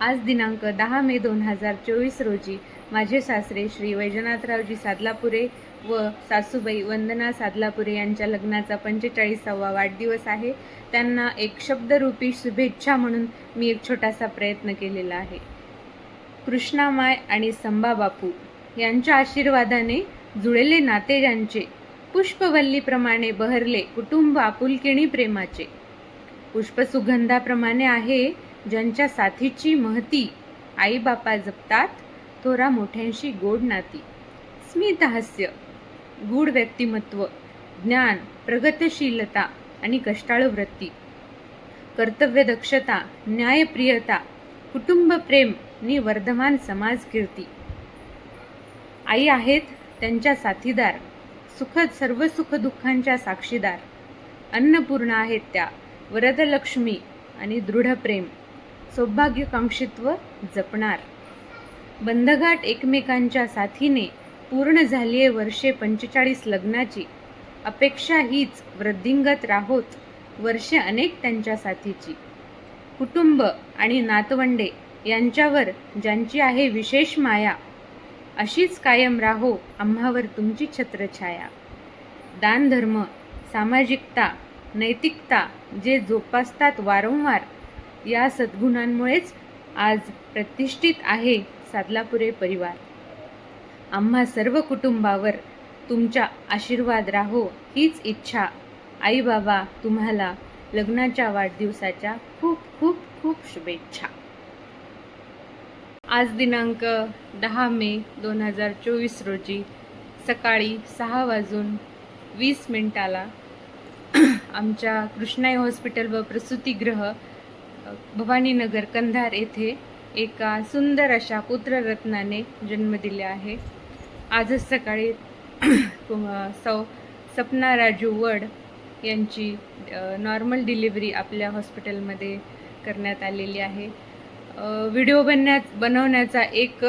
आज दिनांक दहा मे दोन हजार चोवीस रोजी माझे सासरे श्री वैजनाथरावजी सादलापुरे व सासूबाई वंदना सादलापुरे यांच्या लग्नाचा पंचेचाळीसावा वाढदिवस आहे. त्यांना एक शब्दरूपी शुभेच्छा म्हणून मी एक छोटासा प्रयत्न केलेला आहे. कृष्णामाय आणि संबाबापू यांच्या आशीर्वादाने जुळले नाते ज्यांचे पुष्पवल्लीप्रमाणे बहरले कुटुंब आपुलकिणी प्रेमाचे. पुष्पसुगंधाप्रमाणे आहे ज्यांच्या साथीची महती आईबापा जपतात थोरा मोठ्यांशी गोड नाती. स्मितहास्य गूढ व्यक्तिमत्व ज्ञान प्रगतशीलता आणि कष्टाळू वृत्ती कर्तव्यदक्षता न्यायप्रियता कुटुंबप्रेम नि वर्धमान समाज कीर्ती. आई आहेत त्यांच्या साथीदार सुखद सर्व सुखदुःखांच्या साक्षीदार. अन्नपूर्णा आहेत त्या वरदलक्ष्मी आणि दृढ प्रेम सौभाग्यकांक्षित्व जपणार. बंधगाट एकमेकांच्या साथीने पूर्ण झाली आहे वर्षे पंचेचाळीस लग्नाची. अपेक्षा हीच वृद्धिंगत राहोत वर्षे अनेक त्यांच्या साथीची. कुटुंब आणि नातवंडे यांच्यावर ज्यांची आहे विशेष माया अशीच कायम राहो आम्हावर तुमची छत्रछाया दानधर्म सामाजिकता नैतिकता जे जोपासतात वारंवार या सद्गुणांमुळेच आज प्रतिष्ठित आहे सादलापुरे परिवार. आम्हा सर्व कुटुंबावर तुमचा आशीर्वाद राहो हीच इच्छा. आई बाबा तुम्हाला लग्नाच्या वाढदिवसाच्या खूप खूप खूप शुभेच्छा. आज दिनांक दहा मे दोन हजार चोवीस रोजी सकाळी सहा वाजून वीस मिनिटाला आमच्या कृष्णाई हॉस्पिटल व प्रसूतीगृह भवानीनगर कंधार येथे एका सुंदर अशा पुत्ररत्नाने जन्म दिला आहे. आजच सकाळी सौ सपना राजू वड यांची नॉर्मल डिलिव्हरी आपल्या हॉस्पिटलमध्ये करण्यात आलेली आहे. व्हिडिओ बनण्या बनवण्याचा एक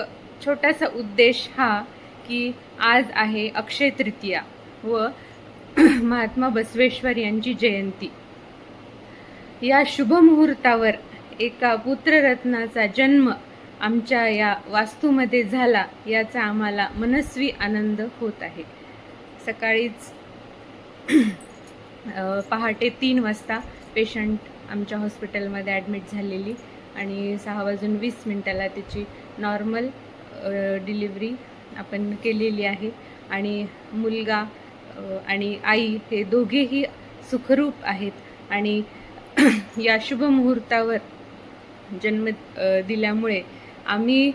छोटासा उद्देश हा की आज आहे अक्षय तृतीया व महात्मा बसवेश्वर यांची जयंती. या शुभमुहूर्तावर एका पुत्ररत्नाचा जन्म आमच्या या वास्तूमध्ये झाला याचा आम्हाला मनस्वी आनंद होत आहे. सकाळीच पहाटे तीन वाजता पेशंट आमच्या हॉस्पिटलमध्ये ॲडमिट झालेली आणि सहा वाजून वीस मिनटाला त्याची नॉर्मल डिलिव्हरी आपण केलेली आहे आणि मुलगा आणि आई हे दोघेही सुखरूप आहेत आणि या शुभ मुहूर्तावर जन्म दिल्यामुळे आम्ही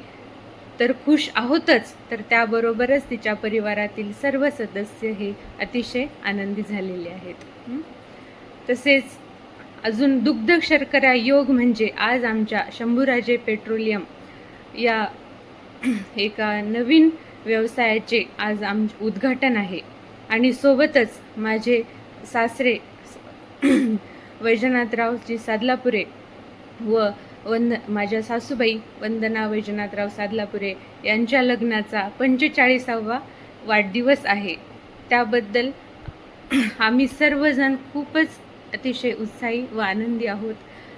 तर खुश आहोतच तर त्याबरोबरच तिच्या परिवारातील सर्व सदस्य हे अतिशय आनंदी झालेले आहेत. तसेच अजून दुग्ध शर्करा योग म्हणजे आज आमच्या शंभूराजे पेट्रोलियम या एका नवीन व्यवसायाचे आज आम उद्घाटन आहे. आणि सोबतच माझे सासरे वैजनाथरावजी सादलापुरे व वंद माझ्या सासूबाई वंदना वैजनाथराव सादलापुरे यांच्या लग्नाचा पंचेचाळीसावा वाढदिवस आहे. त्याबद्दल आम्ही सर्वजण खूपच अतिशय उत्साही व आनंदी आहोत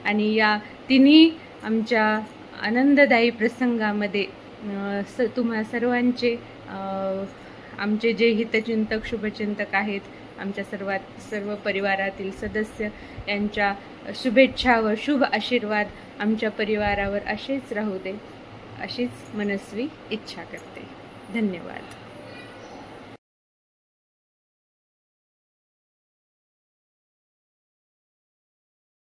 आणि या तिन्ही आमच्या आनंददायी प्रसंगामध्ये स तुम्हा सर्वांचे आमचे जे हितचिंतक शुभचिंतक आहेत आमच्या सर्वात सर्व परिवारातील सदस्य यांच्या शुभेच्छा व शुभ आशीर्वाद आमच्या परिवारावर असेच राहू दे अशीच मनस्वी इच्छा करते. धन्यवाद.